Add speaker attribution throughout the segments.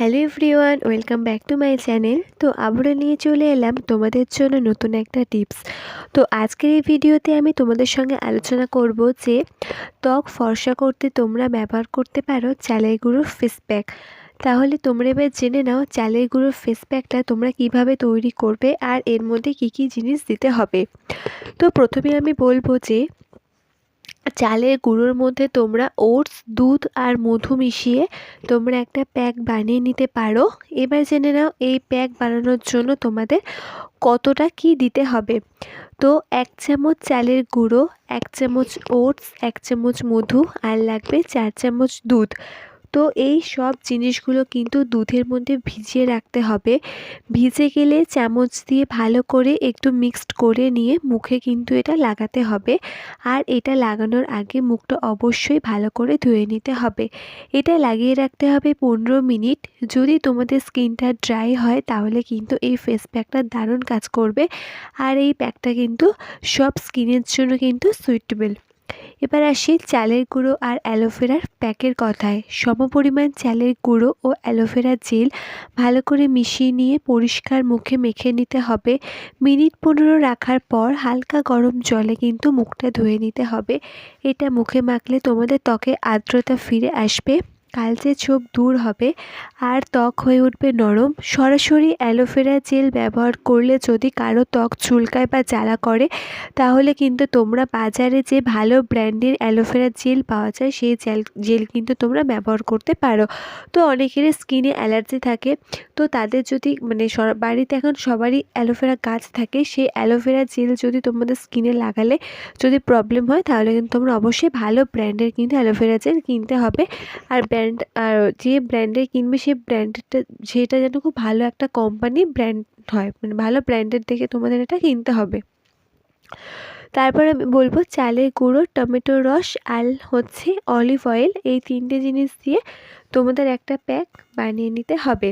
Speaker 1: Hello everyone, welcome back to my channel. তো আবারও নিয়ে চলে এলাম তোমাদের জন্য নতুন একটা টিপস। তো আজকের এই ভিডিওতে আমি তোমাদের সঙ্গে আলোচনা করব যে, ত্বক ফর্সা করতে তোমরা ব্যবহার করতে পারো চালের গুঁড়োর ফেস প্যাক তাহলে তোমরা এবার জেনে নাও চালের গুঁড়োর ফেস প্যাকটা তোমরা কীভাবে তৈরি করবে আর এর মধ্যে কি কি জিনিস দিতে হবে। তো প্রথমে আমি বলব যে চালের গুঁড়োর মধ্যে তোমরা ওটস, দুধ আর মধু মিশিয়ে তোমরা একটা প্যাক বানিয়ে নিতে পারো। এবার জেনে নাও এই প্যাক বানানোর জন্য তোমাদের কতটা কি দিতে হবে। তো এক চামচ চালের গুঁড়ো, এক চামচ ওটস, এক চামচ মধু আর লাগবে চার চামচ দুধ। তো এই সব জিনিসগুলো কিন্তু দুধের মধ্যে ভিজিয়ে রাখতে হবে। ভিজে গেলে চামচ দিয়ে ভালো করে একটু মিক্সড করে নিয়ে মুখে কিন্তু এটা লাগাতে হবে। আর এটা লাগানোর আগে মুখটা অবশ্যই ভালো করে ধুয়ে নিতে হবে। এটা লাগিয়ে রাখতে হবে পনেরো মিনিট। যদি তোমাদের স্কিনটা ড্রাই হয় তাহলে কিন্তু এই ফেস প্যাকটা দারুণ কাজ করবে। আর এই প্যাকটা কিন্তু সব স্কিনের জন্য কিন্তু সুইটেবল এবার আসি চালের গুঁড়ো আর অ্যালোভেরার প্যাকের কথায়। সমপরিমাণ চালের গুঁড়ো ও অ্যালোভেরা জেল ভালো করে মিশিয়ে নিয়ে পরিষ্কার মুখে মেখে নিতে হবে। মিনিট পনেরো রাখার পর হালকা গরম জলে কিন্তু মুখটা ধুয়ে নিতে হবে। এটা মুখে মাখলে তোমাদের ত্বকে আর্দ্রতা ফিরে আসবে। কালচে ছোপ দূর হবে আর ত্বক হয়ে উঠবে নরম, সরাসরি অ্যালোভেরা জেল ব্যবহার করলে যদি কারও ত্বক চুলকায় বা জ্বালা করে, তাহলে কিন্তু তোমরা বাজারে যে ভালো ব্র্যান্ডের অ্যালোভেরা জেল পাওয়া যায়, সেই জেল জেল কিন্তু তোমরা ব্যবহার করতে পারো। তো অনেকেরই স্কিনে অ্যালার্জি থাকে, তো তাদের যদি মানে বাড়িতে এখন সবারই অ্যালোভেরা গাছ থাকে, সেই অ্যালোভেরা জেল যদি তোমাদের স্কিনে লাগালে যদি প্রবলেম হয়, তাহলে কিন্তু তোমরা অবশ্যই ভালো ব্র্যান্ডের কিন্তু অ্যালোভেরা জেল কিনতে হবে। আর ব্র্যান্ড আর যে ব্র্যান্ডের কিনবে সেই ব্র্যান্ডেরটা সেটা যেন খুব ভালো একটা কোম্পানি ব্র্যান্ড হয়। মানে ভালো ব্র্যান্ডের দেখে তোমাদের এটা কিনতে হবে। তারপর আমি বলব চালের গুঁড়ো টমেটোর রস, আর হচ্ছে অলিভ অয়েল এই তিনটে জিনিস দিয়ে তোমাদের একটা প্যাক বানিয়ে নিতে হবে।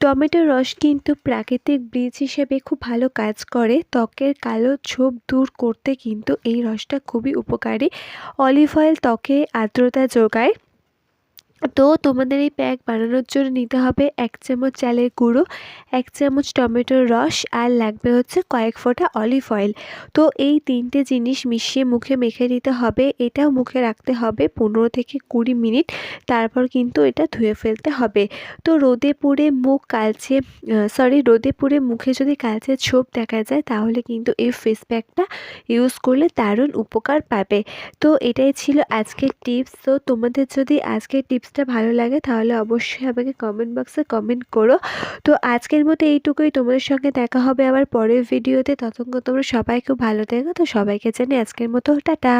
Speaker 1: টমেটোর রস কিন্তু প্রাকৃতিক ব্লিচ হিসেবে খুব ভালো কাজ করে। ত্বকের কালো ছোপ দূর করতে কিন্তু এই রসটা খুবই উপকারী। অলিভ অয়েল ত্বকে আর্দ্রতা যোগায়। তো তোমাদের এই প্যাক বানানোর জন্য নিতে হবে এক চামচ চালের গুঁড়ো, এক চামচ টমেটোর রস আর লাগবে হচ্ছে কয়েক ফোঁটা অলিভ অয়েল তো এই তিনটে জিনিস মিশিয়ে মুখে মেখে নিতে হবে, এটাও মুখে রাখতে হবে পনেরো থেকে কুড়ি মিনিট, তারপর কিন্তু এটা ধুয়ে ফেলতে হবে। তো রোদে পুড়ে মুখ কালচে সরি রোদে পুড়ে মুখে যদি কালচে ছোপ দেখা যায়, তাহলে কিন্তু এই ফেস প্যাকটা ইউজ করলে দারুণ উপকার পাবে। তো এটাই ছিল আজকের টিপস তো তোমাদের যদি আজকের টিপস টিপসটা ভালো লাগে, তাহলে অবশ্যই আমাকে কমেন্ট বক্সে কমেন্ট করো। তো আজকের মতো এইটুকুই, তোমাদের সঙ্গে দেখা হবে আবার পরের ভিডিওতে। ততক্ষণ তোমরা সবাই খুব ভালো থেকো, তো সবাইকে জানি আজকের মতো টাটা।